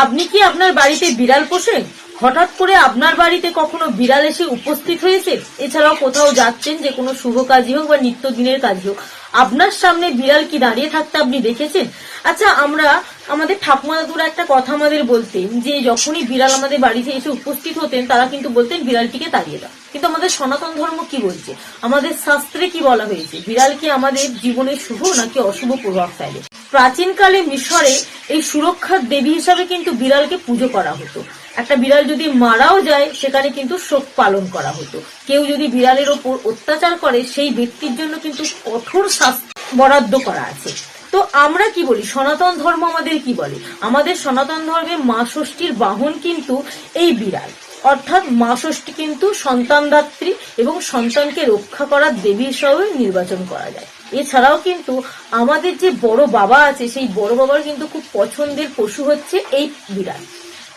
আপনি কি আপনার বাড়িতে বিড়াল পোষেন হঠাৎ করে আপনার বাড়িতে কখনো বিড়াল এসে উপস্থিত হয়েছে? এছাড়াও কোথাও যাচ্ছেন যে কোনো শুভ কাজই হোক বা নিত্যদিনের কাজই হোক, আপনার সামনে বিড়াল কি দাঁড়িয়ে থাকতে আপনি দেখেছেন? আচ্ছা আমরা, আমাদের ঠাকুমা দাদুরা একটা কথা আমাদের বলতেন যে যখনই বিড়াল আমাদের বাড়িতে এসে উপস্থিত হতেন, তারা কিন্তু বলতেন, বিড়ালটিকে তাড়িয়ে দাও। কিন্তু আমাদের সনাতন ধর্ম কি বলছে? আমাদের শাস্ত্রে কি বলা হয়েছে? বিড়াল কি আমাদের জীবনে শুভ নাকি অশুভ প্রভাব ফেলে? প্রাচীনকালে মিশরে এই সুরক্ষার দেবী হিসাবে কিন্তু বিড়ালকে পুজো করা হতো। একটা বিড়াল যদি মারাও যায়, সেখানে কিন্তু শোক পালন করা হতো। কেউ যদি বিড়ালের ওপর অত্যাচার করে, সেই ব্যক্তির জন্য কিন্তু কঠোর শাস্তি বরাদ্দ করা আছে। তো আমরা কি বলি? সনাতন ধর্ম আমাদের কি বলে? আমাদের সনাতন ধর্মে মা ষষ্ঠীর বাহন কিন্তু এই বিড়াল। অর্থাৎ মা ষষ্ঠী কিন্তু সন্তানদাত্রী এবং সন্তানকে রক্ষা করার দেবী হিসাবে নির্বাচন করা যায়। এছাড়াও কিন্তু আমাদের যে বড় বাবা আছে, সেই বড় বাবার কিন্তু খুব পছন্দের পশু হচ্ছে এই বিড়াল।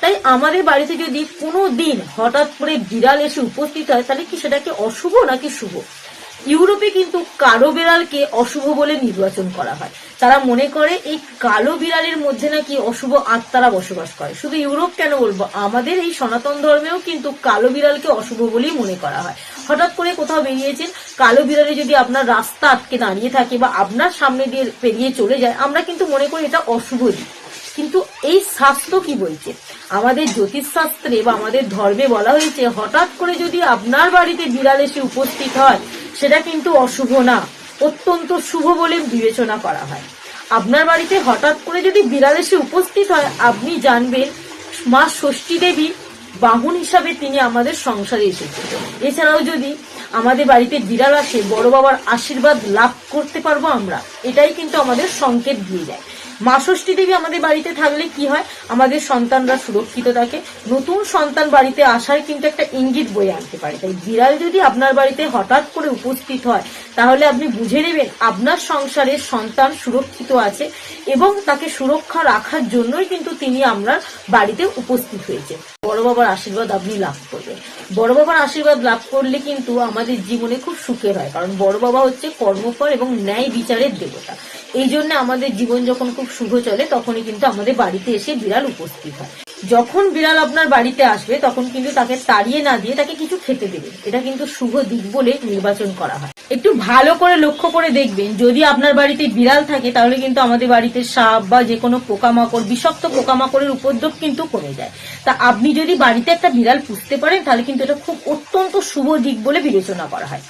তাই আমাদের বাড়িতে যদি কোনো দিন হঠাৎ করে বিড়াল এসে উপস্থিত হয়, তাহলে কি সেটাকে অশুভ নাকি শুভ? ইউরোপে কিন্তু কালো বিড়ালকে অশুভ বলে নির্বাচন করা হয়। তারা মনে করে এই কালো বিড়ালের মধ্যে নাকি অশুভ আত্মারা বসবাস করে। শুধু ইউরোপ কেন বলব? আমাদের এই সনাতন ধর্মেও কিন্তু কালো বিড়ালকে অশুভ বলেই মনে করা হয়। হঠাৎ করে কোথাও বেরিয়েছেন, কালো বিড়ালে যদি আপনার রাস্তা আটকে দাঁড়িয়ে থাকে বা আপনার সামনে দিয়ে পেরিয়ে চলে যায়, আমরা কিন্তু মনে করি এটা অশুভ দিক। কিন্তু এই শাস্ত্র কি বলছে? আমাদের জ্যোতিষ শাস্ত্রে বা আমাদের ধর্মে বলা হয়েছে, হঠাৎ করে যদি আপনার বাড়িতে বিড়াল এসে উপস্থিত হয় সেটা কিন্তু অশুভ না, অত্যন্ত শুভ বলে বিবেচনা করা হয়। আপনার বাড়িতে হঠাৎ করে যদি বিড়াল এসে উপস্থিত হয়, আপনি জানবেন মা ষষ্ঠী দেবী বাহন হিসাবে তিনি আমাদের সংসারে এসেছেন। এছাড়াও যদি আমাদের বাড়িতে বিড়াল আসে, বড় বাবার আশীর্বাদ লাভ করতে পারব আমরা, এটাই কিন্তু আমাদের সংকেত দিয়ে যায় মা ষষ্ঠী দেবী আমাদের বাড়িতে থাকলে কি হয়? আমাদের সন্তানরা সুরক্ষিত থাকে। নতুন সন্তান বাড়িতে আসার কিন্তু একটা ইঙ্গিত বয়ে আনতে পারে। তাই বিড়াল যদি আপনার বাড়িতে হঠাৎ করে উপস্থিত হয় তাহলে আপনি বুঝে নেবেন আপনার সংসারের সন্তান সুরক্ষিত আছে এবং তাকে সুরক্ষা রাখার জন্যই কিন্তু তিনি আপনার বাড়িতে উপস্থিত হয়েছে বড় বাবার আশীর্বাদ আপনি লাভ করবেন। বড় বাবার আশীর্বাদ লাভ করলে কিন্তু আমাদের জীবনে খুব সুখের হয়, কারণ বড় বাবা হচ্ছে কর্মফল এবং ন্যায় বিচারের দেবতা। এই জন্য আমাদের জীবন যখন খুব শুভ চলে, তখনই কিন্তু আমাদের বাড়িতে এসে বিড়াল উপস্থিত হয়। যখন বিড়াল আপনার বাড়িতে আসবে, তখন কিন্তু তাকে তাড়িয়ে না দিয়ে তাকে কিছু খেতে দেবে। এটা কিন্তু শুভ দিক বলে নির্বাচন করা হয়। একটু ভালো করে লক্ষ্য করে দেখবেন, যদি আপনার বাড়িতে বিড়াল থাকে, তাহলে কিন্তু আমাদের বাড়িতে সাপ বা যে কোনো পোকামাকড়, বিষাক্ত পোকামাকড়ের উপদ্রব কিন্তু কমে যায়। তা আপনি যদি বাড়িতে একটা বিড়াল পুষতে পারেন, তাহলে কিন্তু এটা খুব অত্যন্ত শুভ দিক বলে বিবেচনা করা হয়।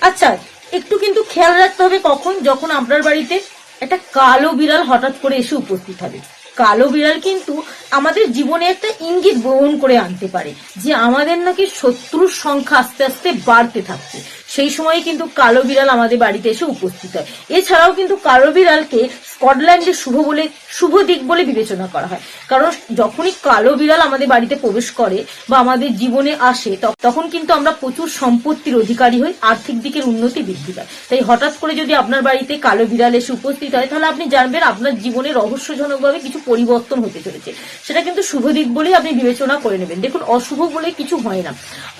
আচ্ছা একটু কিন্তু খেয়াল রাখতে হবে কখন? যখন আপনার বাড়িতে একটা কালো বিড়াল হঠাৎ করে এসে উপস্থিত হবে। কালো বিড়াল কিন্তু আমাদের জীবনে একটা ইঙ্গিত বহন করে আনতে পারে যে আমাদের নাকি শত্রুর সংখ্যা আস্তে আস্তে বাড়তে থাকছে। সেই সময় কিন্তু কালো বিড়াল আমাদের বাড়িতে এসে উপস্থিত হয়। এছাড়াও কিন্তু কালো বিড়ালকে স্কটল্যান্ডে শুভ বলে, শুভ দিক বলে বিবেচনা করা হয়। কারণ যখনই কালো বিড়াল আমাদের বাড়িতে প্রবেশ করে বা আমাদের জীবনে আসে তখন কিন্তু আমরা প্রচুর সম্পত্তির অধিকারী হই, আর্থিক দিকের উন্নতি বৃদ্ধি পায়। তাই হঠাৎ করে যদি আপনার বাড়িতে কালো বিড়াল এসে উপস্থিত হয়, তাহলে আপনি জানবেন আপনার জীবনে রহস্যজনকভাবে কিছু পরিবর্তন হতে চলেছে। সেটা কিন্তু শুভ দিক বলেই আপনি বিবেচনা করে নেবেন। দেখুন, অশুভ বলে কিছু হয় না।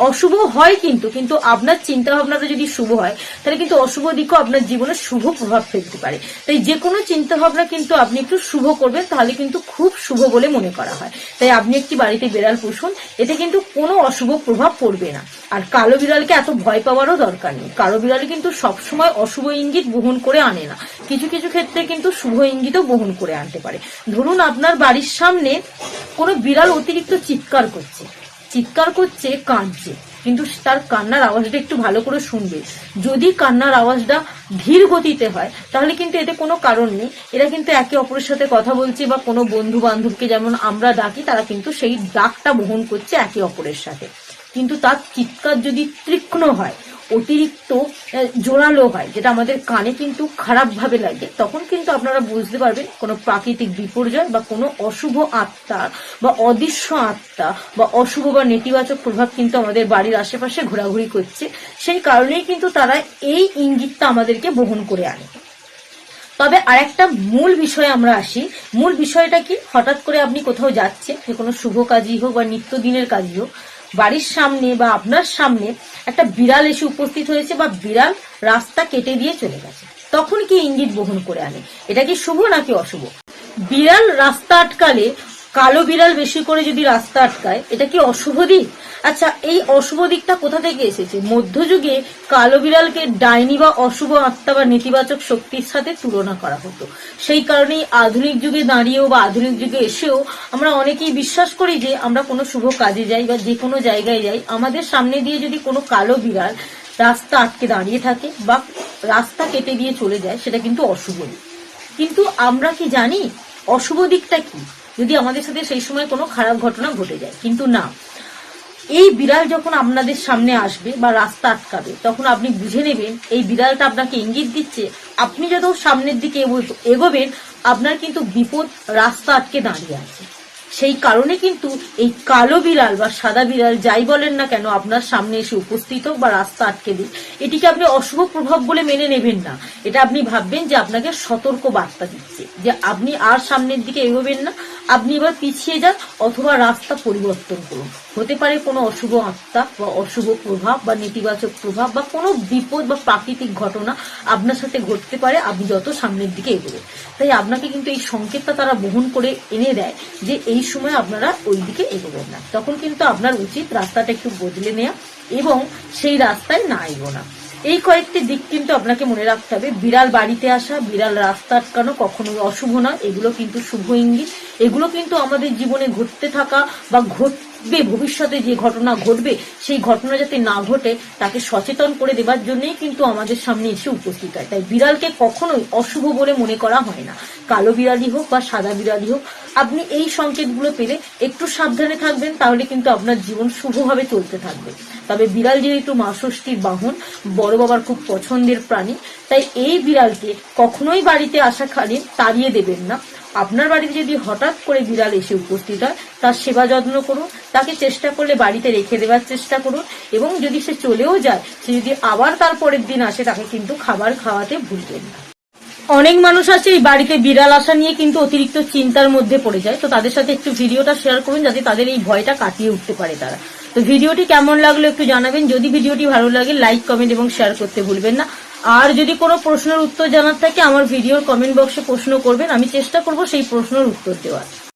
অশুভ হয় কিন্তু কিন্তু আপনার চিন্তা ভাবনাটা যদি শুভ হয়, তাহলে কিন্তু অশুভ দিকও আপনার জীবনে শুভ প্রভাব ফেলতে পারে। তাই যে কোনো চিন্তা ভাবনা কিন্তু আপনি একটু শুভ করবেন, তাহলে কিন্তু খুব শুভ বলে মনে করা হয়। তাই আপনি একটি বাড়িতে বিড়াল পুষুন, এতে কিন্তু কোনো অশুভ প্রভাব পড়বে না। আর কালো বিড়ালকে এত ভয় পাওয়ারও দরকার নেই। কালো বিড়াল কিন্তু সবসময় অশুভ ইঙ্গিত বহন করে আনে না। কিছু কিছু ক্ষেত্রে কিন্তু শুভ ইঙ্গিতও বহন করে আনতে পারে। ধরুন আপনার বাড়ির সামনে কোনো বিড়াল অতিরিক্ত চিৎকার করছে। চিৎকার করছে, কাঁদছে। কিন্তু তার কান্নার আওয়াজটা একটু ভালো করে শুনবে। যদি কান্নার আওয়াজটা ধীর গতিতে হয়, তাহলে কিন্তু এতে কোনো কারণ নেই। এরা কিন্তু একে অপরের সাথে কথা বলছে বা কোনো বন্ধু বান্ধবকে যেমন আমরা ডাকি, তারা কিন্তু সেই ডাকটা বহন করছে একে অপরের সাথে। কিন্তু তার চিৎকার যদি তীক্ষ্ণ হয় অতিরিক্ত জোরালো হয়, যেটা আমাদের কানে কিন্তু খারাপ ভাবে লাগে। তখন কিন্তু আপনারা বুঝতে পারবেন কোনো প্রাকৃতিক বিপর্যয় বা কোনো অশুভ আত্মা বা অদৃশ্য আত্মা বা অশুভ বা নেতিবাচক প্রভাব কিন্তু আমাদের বাড়ির আশেপাশে ঘোরাঘুরি করছে। সেই কারণেই কিন্তু তারা এই ইঙ্গিতটা আমাদেরকে বহন করে আনে। তবে আরেকটা মূল বিষয়ে আমরা আসি। মূল বিষয়টা কি? হঠাৎ করে আপনি কোথাও যাচ্ছেন, যে কোনো শুভ কাজই হোক বা নিত্যদিনের কাজই হোক বাড়ির সামনে বা আপনার সামনে একটা বিড়াল এসে উপস্থিত হয়েছে বা বিড়াল রাস্তা কেটে দিয়ে চলে গেছে। তখন কি ইঙ্গিত বহন করে আনে? এটা কি শুভ নাকি অশুভ? বিড়াল রাস্তা আটকালে কালো বিড়াল বেশি করে যদি রাস্তা আটকায়, এটা কি অশুভ দিক? আচ্ছা এই অশুভ দিকটা কোথা থেকে এসেছে? মধ্যযুগে কালো বিড়ালকে ডাইনি বা অশুভ আত্মা বা নেতিবাচক শক্তির সাথে তুলনা করা হতো। সেই কারণেই আধুনিক যুগে দাঁড়িয়েও বা আধুনিক যুগে এসেও আমরা অনেকেই বিশ্বাস করি যে আমরা কোনো শুভ কাজে যাই বা যে কোনো জায়গায় যাই, আমাদের সামনে দিয়ে যদি কোনো কালো বিড়াল রাস্তা আটকে দাঁড়িয়ে থাকে বা রাস্তা কেটে দিয়ে চলে যায়, সেটা কিন্তু অশুভ দিক। কিন্তু আমরা কি জানি অশুভ দিকটা কি? যদি আমাদের সাথে সেই সময় কোনো খারাপ ঘটনা ঘটে যায়, কিন্তু না। এই বিড়াল যখন আপনাদের সামনে আসবে বা রাস্তা আটকাবে, তখন আপনি বুঝে নেবেন এই বিড়ালটা আপনাকে ইঙ্গিত দিচ্ছে, আপনি যত সামনের দিকে এগো- এগোবেন, আপনার কিন্তু বিপদ রাস্তা আটকে দাঁড়িয়ে আছে। সেই কারণে কিন্তু এই কালো বিড়াল বা সাদা বিড়াল যাই বলেন না কেন, আপনার সামনে এসে উপস্থিত হোক বা রাস্তা আটকে দিক। এটিকে আপনি অশুভ প্রভাব বলে মেনে নেবেন না। এটা আপনি ভাববেন যে আপনাকে সতর্ক বার্তা দিচ্ছে, যে আপনি আর সামনের দিকে এগোবেন না, আপনি এবার পিছিয়ে যান অথবা রাস্তা পরিবর্তন করুন। হতে পারে কোনো অশুভ আত্মা বা অশুভ প্রভাব বা নেতিবাচক প্রভাব বা কোনো বিপদ বা প্রাকৃতিক ঘটনা আপনার সাথে ঘটতে পারে, আপনি যত সামনের দিকে এগোবেন। তাই আপনাকে কিন্তু এই সংকেতটা তারা বহন করে এনে দেয় যে এই সময় আপনারা ওই দিকে এগোবেন না। তখন কিন্তু আপনার উচিত রাস্তাটা একটু বদলে নেওয়া এবং সেই রাস্তায় না এগো না এই কয়েকটি দিক কিন্তু আপনাকে মনে রাখতে হবে। বিড়াল বাড়িতে আসা, বিড়াল রাস্তা আটকানো কখনোই অশুভ না এগুলো কিন্তু শুভ ইঙ্গিত। এগুলো কিন্তু আমাদের জীবনে ঘটতে থাকা বা ঘটবে, ভবিষ্যতে যে ঘটনা ঘটবে, সেই ঘটনা যাতে না ঘটে, তাকে সচেতন করে দেবার জন্যই কিন্তু আমাদের সামনে এসে উপস্থিত হয়। তাই বিড়ালকে কখনোই অশুভ বলে মনে করা হয় না। কালো বিড়ালই হোক বা সাদা বিড়ালই হোক, আপনি এই সংকেতগুলো পেলে একটু সাবধানে থাকবেন, তাহলে কিন্তু আপনার জীবন শুভভাবে চলতে থাকবে। তবে বিড়াল যেহেতু মা ষষ্ঠীর বাহন, বড় বাবার খুব পছন্দের প্রাণী, তাই এই বিড়ালকে কখনোই বাড়িতে আসাকালীন তাড়িয়ে দেবেন না। আপনার বাড়িতে যদি হঠাৎ করে বিড়াল এসে উপস্থিত হয়, তার সেবা যত্ন করুন, তাকে চেষ্টা করলে বাড়িতে রেখে দেওয়ার চেষ্টা করুন, এবং যদি সে চলেও যায়, সে যদি আবার তার পরের দিন আসে, তাকে কিন্তু খাবার খাওয়াতে ভুলবেন না। অনেক মানুষ আছে এই বাড়িতে বিড়াল আসা নিয়ে কিন্তু অতিরিক্ত চিন্তার মধ্যে পড়ে যায়। তো তাদের সাথে একটু ভিডিওটা শেয়ার করুন, যাতে তাদের এই ভয়টা কাটিয়ে উঠতে পারে তারা। তো ভিডিওটি কেমন লাগল একটু জানাবেন। যদি ভিডিওটি ভালো লাগে, লাইক, কমেন্ট এবং শেয়ার করতে ভুলবেন না। আর যদি কোনো প্রশ্নের উত্তর জানার থাকে, আমার ভিডিওর কমেন্ট বক্সে প্রশ্ন করবেন, আমি চেষ্টা করব সেই প্রশ্নের উত্তর দেওয়ার।